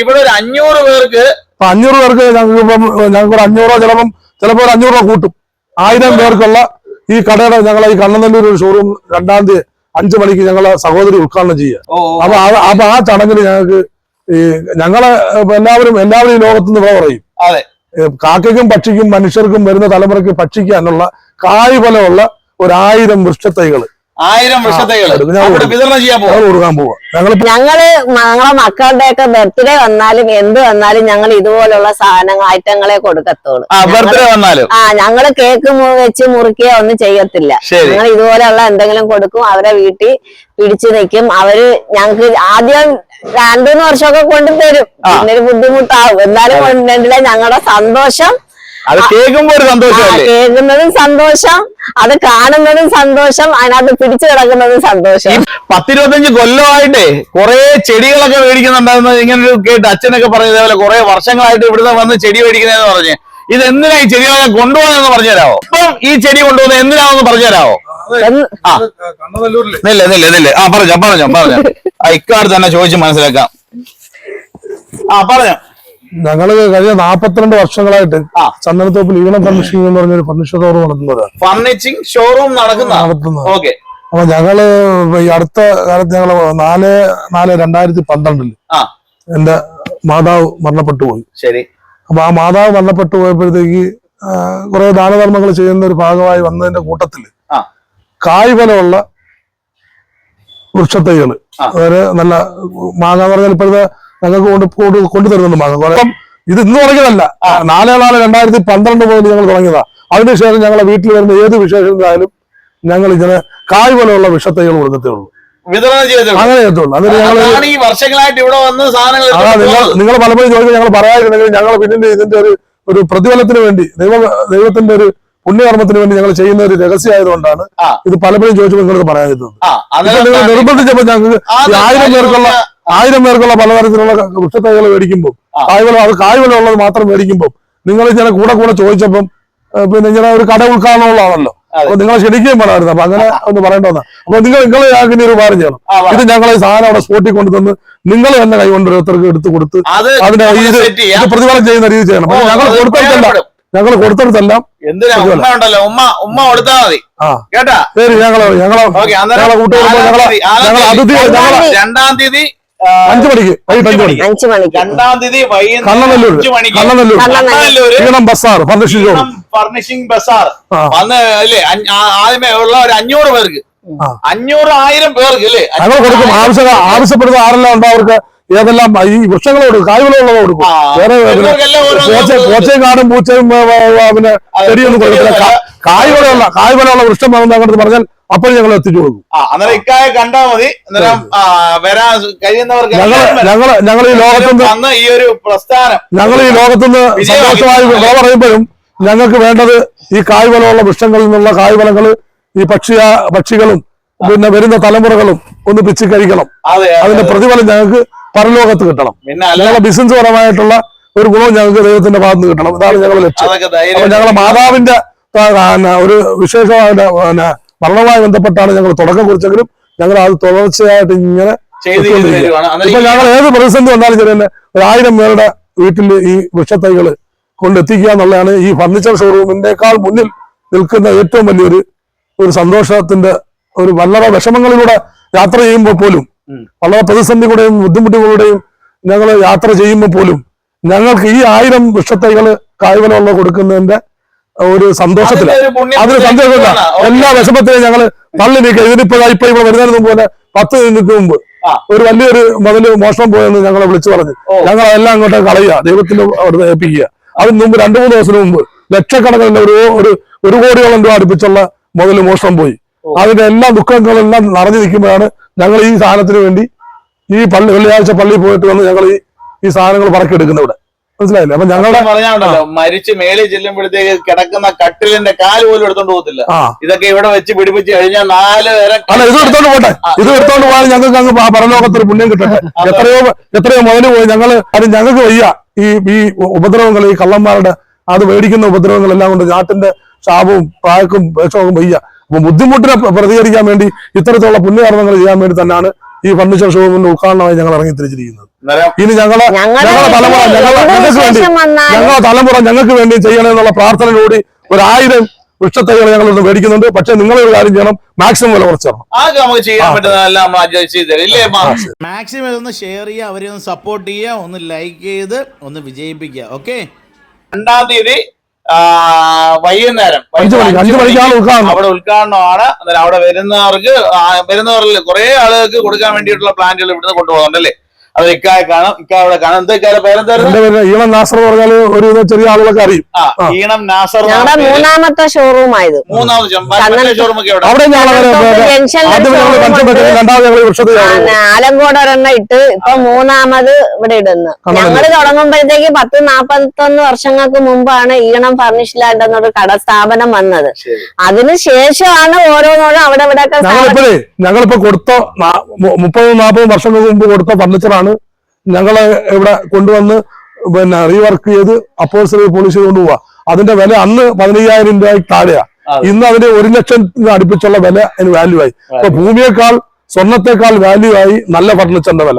ഇവിടെ ഒരു അഞ്ഞൂറ് പേർക്ക് അഞ്ഞൂറ് പേർക്ക് ഞങ്ങൾക്ക് ഞങ്ങൾക്ക് ഒരു അഞ്ഞൂറോ ചിലപ്പം ചിലപ്പോൾ ഒരു അഞ്ഞൂറ് രൂപ കൂട്ടും. ആയിരം പേർക്കുള്ള ഈ കടയുടെ ഞങ്ങളെ ഈ കണ്ണനല്ലൂർ ഒരു ഷോറൂം രണ്ടാം തീയതി അഞ്ചു മണിക്ക് ഞങ്ങളെ സഹോദരി ഉദ്ഘാടനം ചെയ്യുക. അപ്പൊ അപ്പൊ ആ ചടങ്ങിൽ ഞങ്ങൾക്ക് ഈ ഞങ്ങളെ എല്ലാവരും എല്ലാവരും ഈ ലോകത്തുനിന്ന് ഇവിടെ പറയും. കാക്കയ്ക്കും പക്ഷിക്കും മനുഷ്യർക്കും വരുന്ന തലമുറയ്ക്ക് ഭക്ഷിക്കാനുള്ള കായ് ഫലമുള്ള ഒരായിരം വൃക്ഷത്തൈകൾ ആയിരം വൃക്ഷത്തൈകൾ അവിടെ വിതരണം ചെയ്യാൻ പോകും ഞങ്ങൾ കൊടുക്കാൻ പോവാ. ഞങ്ങൾ ഞങ്ങളെ മക്കളുടെ ഒക്കെ ബർത്ത്ഡേ വന്നാലും എന്ത് വന്നാലും ഞങ്ങൾ ഇതുപോലുള്ള സാധനങ്ങൾ ഐറ്റങ്ങളെ കൊടുക്കത്തുള്ളൂ. ആ ബർത്ത്ഡേ വന്നാലും. ആ ഞങ്ങൾ കേക്ക് മു- വെച്ച് മുറുക്കിയ ഒന്നും ചെയ്യത്തില്ല. ഞങ്ങൾ ഇതുപോലെയുള്ള എന്തെങ്കിലും കൊടുക്കും അവരെ വീട്ടിൽ പിടിച്ചു നിൽക്കും. അവർ ഞങ്ങക്ക് ആദ്യം രണ്ടുമൂന്ന് വർഷമൊക്കെ കൊണ്ടുതരും പിന്നെ ഒരു ബുദ്ധിമുട്ടാവും. എന്നാലും കൊണ്ടുവരില്ല ഞങ്ങളുടെ സന്തോഷം അത് കേൾക്കുമ്പോ ഒരു സന്തോഷം സന്തോഷമല്ലേ കേൾക്കുന്നതും സന്തോഷം അത് കാണുന്നതും സന്തോഷം അതിനകത്ത് പിടിച്ചു കിടക്കുന്നതും സന്തോഷം. പത്തിരുപത്തഞ്ച് കൊല്ലമായിട്ടേ കുറെ ചെടികളൊക്കെ മേടിക്കുന്നുണ്ടായിരുന്നു. ഇങ്ങനെ ഒരു കേട്ട് അച്ഛനൊക്കെ പറഞ്ഞ ഇതേപോലെ കുറെ വർഷങ്ങളായിട്ട് ഇവിടുന്ന് വന്ന് ചെടി മേടിക്കുന്നതെന്ന് പറഞ്ഞ്. ഇത് എന്തിനാ ഈ ചെടികളൊക്കെ കൊണ്ടുപോകുന്നതെന്ന് പറഞ്ഞുതരാമോ ഇപ്പം ഈ ചെടി കൊണ്ടുപോകുന്നത് എന്തിനാണെന്ന് പറഞ്ഞുതരാമോ ആ. കണ്ണനല്ലൂരിലെ നില്ല നില്ല നില്ല. ആ പറഞ്ഞോ പറഞ്ഞോ പറഞ്ഞോ. ഇക്കാട് തന്നെ ചോദിച്ചു മനസ്സിലാക്കാം. ആ പറഞ്ഞോ. ഞങ്ങൾ കഴിഞ്ഞ നാപ്പത്തിരണ്ട് വർഷങ്ങളായിട്ട്. ചന്ദനത്തോപ്പിൽ ഈണം ഫർണിഷിംഗ് എന്ന് പറഞ്ഞൊരു ഫർണിച്ചർ ഷോറൂം നടത്തുന്നത്. ഫർണിച്ചിങ് ഷോറൂം നടക്കുന്ന നടത്തുന്നത്. ഓക്കെ. അപ്പൊ ഞങ്ങൾ ഈ അടുത്ത കാലത്ത് ഞങ്ങൾ നാല് നാല് രണ്ടായിരത്തി പന്ത്രണ്ടിൽ എന്റെ മാതാവ് മരണപ്പെട്ടു പോയി. ശരി. അപ്പൊ ആ മാതാവ് മരണപ്പെട്ടു പോയപ്പോഴത്തേക്ക് കുറെ ദാനധർമ്മങ്ങൾ ചെയ്യുന്ന ഒരു ഭാഗമായി വന്നതിന്റെ കൂട്ടത്തിൽ കായ് ഫലമുള്ള വൃക്ഷത്തൈകൾ. അതായത് നല്ല മാങ്ങ എന്ന് പറഞ്ഞാൽ ഇപ്പോഴത്തെ ഞങ്ങൾക്ക് കൊണ്ട് കൊണ്ട് കൊണ്ടുതരുന്നുണ്ട് കുറെ ഇത് ഇന്ന് തുടങ്ങിയതല്ല. നാല് നാല് രണ്ടായിരത്തി പന്ത്രണ്ട് മുതൽ ഞങ്ങൾ തുടങ്ങിയതാ. അതിനുശേഷം ഞങ്ങളെ വീട്ടിൽ വരുന്ന ഏത് വിശേഷങ്ങളായാലും ഞങ്ങൾ ഇങ്ങനെ കായ് പോലെയുള്ള വിഷത്തൈകൾ കൊടുക്കത്തേ ഉള്ളൂ. വിതരണം അങ്ങനെ ഞങ്ങൾ ഈ വർഷങ്ങളായിട്ട് ഇവിടെ വന്ന് സാധനങ്ങൾ നിങ്ങൾ നിങ്ങൾ പലപ്പോഴും ചോദിക്കും ഞങ്ങൾ പറയാതിരുന്നെങ്കിൽ ഞങ്ങൾ പിന്നിന്റെ ഇതിന്റെ ഒരു ഒരു പ്രതിഫലത്തിന് വേണ്ടി ദൈവ ദൈവത്തിന്റെ ഒരു പുണ്യകർമ്മത്തിന് വേണ്ടി ഞങ്ങൾ ചെയ്യുന്ന ഒരു രഹസ്യമായതുകൊണ്ടാണ് ഇത് പലപ്പോഴും ചോദിച്ചപ്പോൾ നിങ്ങൾക്ക് നിങ്ങൾ നിർബന്ധിച്ചപ്പോൾ ഞങ്ങൾക്ക് ആയിരം പേർക്കുള്ള ആയിരം പേർക്കുള്ള പലതരത്തിലുള്ള വൃക്ഷത്തൈകൾ മേടിക്കുമ്പോൾ. കായ്വലം അത് കായ്വലം ഉള്ളത് മാത്രം മേടിക്കുമ്പോൾ നിങ്ങൾ ഇങ്ങനെ കൂടെ കൂടെ ചോദിച്ചപ്പം പിന്നെ ഇങ്ങനെ ഒരു കട ഉൾക്കാണുള്ളതാണല്ലോ. അപ്പൊ നിങ്ങളെ ക്ഷണിക്കുകയും വേണമായിരുന്നു. അപ്പൊ അങ്ങനെ ഒന്ന് പറയേണ്ടതാണ് അപ്പൊ നിങ്ങൾ നിങ്ങൾ ഞങ്ങൾക്ക് ഒരു ഉപകാരം ചെയ്യണം. ഇത് ഞങ്ങളെ ഈ സാധനം അവിടെ സ്പോട്ടിൽ കൊണ്ടുതന്ന് നിങ്ങൾ തന്നെ കൈകൊണ്ട് ഓരോരുത്തർക്ക് എടുത്തു കൊടുത്ത് അത് അതിന്റെ ഇത് പ്രതിഫലം ചെയ്യുന്ന രീതി ചെയ്യണം. അപ്പൊ ഞങ്ങൾ കൊടുത്തല്ല ഞങ്ങൾ കൊടുത്തെടുത്തെല്ലാം എന്തിനാ? അതുപോലെ. ഉമ്മ ഉണ്ടല്ലോ. ഉമ്മ ഉമ്മ കൊടുത്താൽ മതി. ആ. കേട്ടാ? ശരി ഞങ്ങൾ ഞങ്ങളെ ഞങ്ങളെ കൂട്ടുകാർ ഞങ്ങളെ അതിഥി രണ്ടാം തീയതി അഞ്ചു മണിക്ക് വൈകിട്ട് അഞ്ചു മണിക്ക്. രണ്ടാം തീയതി കണ്ണനല്ലൂർ കണ്ണനല്ലൂർ. ഈണം ബസാർ ഫർണിഷിംഗ് ബസാർ. അല്ലേ ആദ്യമേ ഉള്ള ഒരു അഞ്ഞൂറ് പേർക്ക്. അഞ്ഞൂറ് ആയിരം പേർക്ക് അല്ലേ ഞങ്ങൾ കൊടുക്കും. ആവശ്യം ആവശ്യപ്പെടുന്ന ആരെല്ലാം ഉണ്ടോ അവർക്ക്? ഏതെല്ലാം ഈ വൃക്ഷങ്ങളോട് കൊടുക്കും. ആ, വേറെ കൊടുക്കും. പോച്ചയും കാടും പൂച്ചയും പിന്നെ ചെടിയൊന്നും കൊടുക്കില്ല. കായ്കളുള്ള കായ്കളുള്ള വൃക്ഷം വന്നു അങ്ങോട്ട് പറഞ്ഞാൽ അപ്പോൾ ഞങ്ങൾ എത്തിച്ചു കൊടുക്കും. അന്നേരം ഇക്കായെ കണ്ടാ മതി. അന്നേരം വരാൻ കഴിയുന്നവർക്ക് ഞങ്ങൾ. ഞങ്ങൾ ഈ ലോകത്തുനിന്ന് ഈ ഒരു പ്രസ്ഥാനം ഞങ്ങൾ ഈ ലോകത്തുനിന്ന് സന്തോഷമായി വിള പറയുമ്പോഴും ഞങ്ങൾക്ക് വേണ്ടത് ഈ കായ്ഫലമുള്ള വൃക്ഷങ്ങളിൽ നിന്നുള്ള കായ്ഫലങ്ങൾ ഈ പക്ഷിയ പക്ഷികളും പിന്നെ വരുന്ന തലമുറകളും ഒന്ന് പിച്ചു കഴിക്കണം. അതെ അതെ. അതിന്റെ പ്രതിഫലം ഞങ്ങൾക്ക് പരലോകത്ത് കിട്ടണം ഞങ്ങളുടെ ബിസിനസ് പരമായിട്ടുള്ള ഒരു ഗുണവും ഞങ്ങൾക്ക് ദൈവത്തിന്റെ ഭാഗത്ത് നിന്ന് കിട്ടണം ഇതാണ് ഞങ്ങളുടെ ലക്ഷ്യം ഞങ്ങളുടെ അപ്പൊ ഞങ്ങളുടെ മാതാവിന്റെ ഒരു വിശേഷമായ മരണവുമായി ബന്ധപ്പെട്ടാണ് ഞങ്ങൾ തുടക്കം കുറിച്ചെങ്കിലും ഞങ്ങൾ അത് തുടർച്ചയായിട്ട് ഇങ്ങനെ. ഇപ്പൊ ഞങ്ങൾ ഏത് പ്രതിസന്ധി വന്നാലും ശരി തന്നെ ഒരു ആയിരം പേരുടെ വീട്ടിൽ ഈ വൃക്ഷത്തൈകൾ കൊണ്ടെത്തിക്കുക എന്നുള്ളതാണ് ഈ ഫർണിച്ചർ ഷോറൂമിന്റെക്കാൾ മുന്നിൽ നിൽക്കുന്ന ഏറ്റവും വലിയൊരു ഒരു സന്തോഷത്തിന്റെ ഒരു വല്ലറ വിഷമങ്ങളിലൂടെ യാത്ര ചെയ്യുമ്പോൾ പോലും. വളരെ പ്രതിസന്ധികളുടെയും ബുദ്ധിമുട്ടുകളുടെയും ഞങ്ങൾ യാത്ര ചെയ്യുമ്പോൾ പോലും ഞങ്ങൾക്ക് ഈ ആയിരം വൃക്ഷത്തൈകൾ കായ്വലമുള്ള കൊടുക്കുന്നതിന്റെ ഒരു സന്തോഷത്തിലാണ് ഒരു അതിന് സന്തോഷമില്ല എല്ലാ വിഷമത്തിലും ഞങ്ങൾ തള്ളി നീക്കുക ഇതിനിപ്പോ ഇപ്പൊ ഇവിടെ വരുന്നതിന് മുമ്പ് തന്നെ പത്ത് മിനിറ്റ് മുമ്പ് ഒരു വലിയൊരു മതിൽ മോഷണം പോയെന്ന് ഞങ്ങളെ വിളിച്ചു പറഞ്ഞു. ഞങ്ങൾ എല്ലാം അങ്ങോട്ട് കളയുക. ദൈവത്തിന്റെ അവിടെ ഏൽപ്പിക്കുക. അതിന് മുമ്പ് രണ്ടു മൂന്ന് ദിവസത്തിന് മുമ്പ് ലക്ഷക്കണക്കിന് ഒരു ഒരു ഒരു കോടിയോളം രൂപ അടുപ്പിച്ചുള്ള മുതൽ മോഷണം പോയി. അതിന്റെ എല്ലാ ദുഃഖങ്ങളെല്ലാം നിറഞ്ഞു നിൽക്കുമ്പോഴാണ് ഞങ്ങൾ ഈ സാധനത്തിന് വേണ്ടി ഈ പള്ളി വെള്ളിയാഴ്ച പള്ളിയിൽ പോയിട്ട് വന്ന് ഞങ്ങൾ ഈ ഈ സാധനങ്ങൾ പറക്കിയെടുക്കുന്ന ഇവിടെ മനസ്സിലായില്ലേ? അപ്പൊ ഞങ്ങളുടെ പറഞ്ഞാണ്ടല്ലോ മരിച്ച് മേളിൽ ചെല്ലുമ്പോഴത്തേക്ക് കിടക്കുന്ന കട്ടിലിന്റെ കാൽ പോലും എടുത്തോണ്ട് പോകത്തില്ല. ഇതൊക്കെ ഇവിടെ വെച്ച് പിടിപ്പിച്ച് കഴിഞ്ഞാൽ നാല് പേരെ അല്ല ഇത് എടുത്തോണ്ട് പോട്ടെ. ഇത് എടുത്തോണ്ട് പോയാൽ ഞങ്ങൾക്ക് അങ്ങ് പരലോകത്തൊരു പുണ്യം കിട്ടട്ടെ. എത്രയോ എത്രയോ മുതൽ പോയി. ഞങ്ങൾ അത് ഞങ്ങൾക്ക് വയ്യ. ഈ ഈ ഉപദ്രവങ്ങൾ ഈ കള്ളന്മാരുടെ അത് മേടിക്കുന്ന ഉപദ്രവങ്ങളെല്ലാം കൊണ്ട് നാട്ടിന്റെ ശാപവും പ്രായക്കും വിഷവും വയ്യ. അപ്പൊ ബുദ്ധിമുട്ടിനെ പ്ര- പ്രതികരിക്കാൻ വേണ്ടി ഇത്തരത്തിലുള്ള പുണ്യകർമ്മങ്ങൾ ചെയ്യാൻ വേണ്ടി തന്നെയാണ് ഈ ഫർണിച്ചർ ഷോറൂമിന്റെ ഉദ്ഘാടനമായി ഞങ്ങൾ ഇറങ്ങി തിരിച്ചിരിക്കുന്നത് ഇനി ഞങ്ങളെ ഞങ്ങളെ തലമുറ ഞങ്ങൾക്ക് വേണ്ടി ഞങ്ങളെ തലമുറ ഞങ്ങൾക്ക് വേണ്ടി ചെയ്യണമെന്നുള്ള പ്രാർത്ഥനയോടി ഒരായിരം വൃക്ഷത്തൈകൾ ഞങ്ങൾ ഇന്ന് മേടിക്കുന്നുണ്ട്. പക്ഷെ നിങ്ങൾ ഒരു കാര്യം ചെയ്യണം. മാക്സിമം വില കുറച്ചാണ് മാക്സിമം ഷെയർ ചെയ്യുക അവരെ ഒന്ന് സപ്പോർട്ട് ചെയ്യുക ഒന്ന് ലൈക്ക് ചെയ്ത് ഒന്ന് വിജയിപ്പിക്കുക. ഓക്കെ രണ്ടാം തീയതി വൈകുന്നേരം. അവിടെ ഉദ്ഘാടനമാണ്. അവിടെ വരുന്നവർക്ക് വരുന്നവരിൽ കുറെ ആളുകൾക്ക് കൊടുക്കാൻ വേണ്ടിയിട്ടുള്ള പ്ലാന്റുകൾ ഇവിടുന്ന് കൊണ്ടുപോകുന്നുണ്ടല്ലേ അത് ഇക്കായ കാണാം. ഇക്ക അവിടെ കാണാം. എന്താ ഇക്കായ പേരെന്തായിരുന്നു? ഈണം നാസർ പറഞ്ഞാൽ ഒരു ചെറിയ ആളുകളൊക്കെ അറിയും. ആ. ഈണം നാസർ ഞങ്ങളുടെ. മൂന്നാമത്തെ ഷോറൂം ആയത്. മൂന്നാമത് ഷോറൂം ഒക്കെ അവിടെ ആലങ്കോട് ഒരെണ്ണം ഇട്ട് ഇപ്പൊ മൂന്നാമത് ഇവിടെ ഇടുന്നു. ഞങ്ങൾ തുടങ്ങുമ്പോഴത്തേക്ക് പത്ത് നാപ്പത്തൊന്ന് വർഷങ്ങൾക്ക് മുമ്പാണ് ഈണം ഫർണിഷ് ലാൻഡ് എന്നൊരു കട സ്ഥാപനം വന്നത്. ശരി. അതിന് ശേഷമാണ് ഓരോന്നോരും അവിടെ ഇവിടെ ഞങ്ങളിപ്പോ കൊടുത്ത മുപ്പതും നാപ്പതും വർഷങ്ങൾക്ക് മുമ്പ് കൊടുത്ത ഫർണിച്ചറാണ് ഞങ്ങൾ ഇവിടെ കൊണ്ടുവന്ന് പിന്നെ റീവർക്ക് ചെയ്ത് അപ്പോഴ്സറി പോളിഷ് ചെയ്ത് കൊണ്ടുപോവാ. അതിന്റെ വില അന്ന് പതിനയ്യായിരം രൂപയ്ക്ക് താഴെയാ. ഇന്ന് അതിന്റെ ഒരു ലക്ഷം അടുപ്പിച്ചുള്ള വില അതിന് വാല്യൂ ആയി. അപ്പൊ ഭൂമിയേക്കാൾ സ്വർണത്തെക്കാൾ വാല്യൂ ആയി നല്ല ഫർണിച്ചറിന്റെ വില.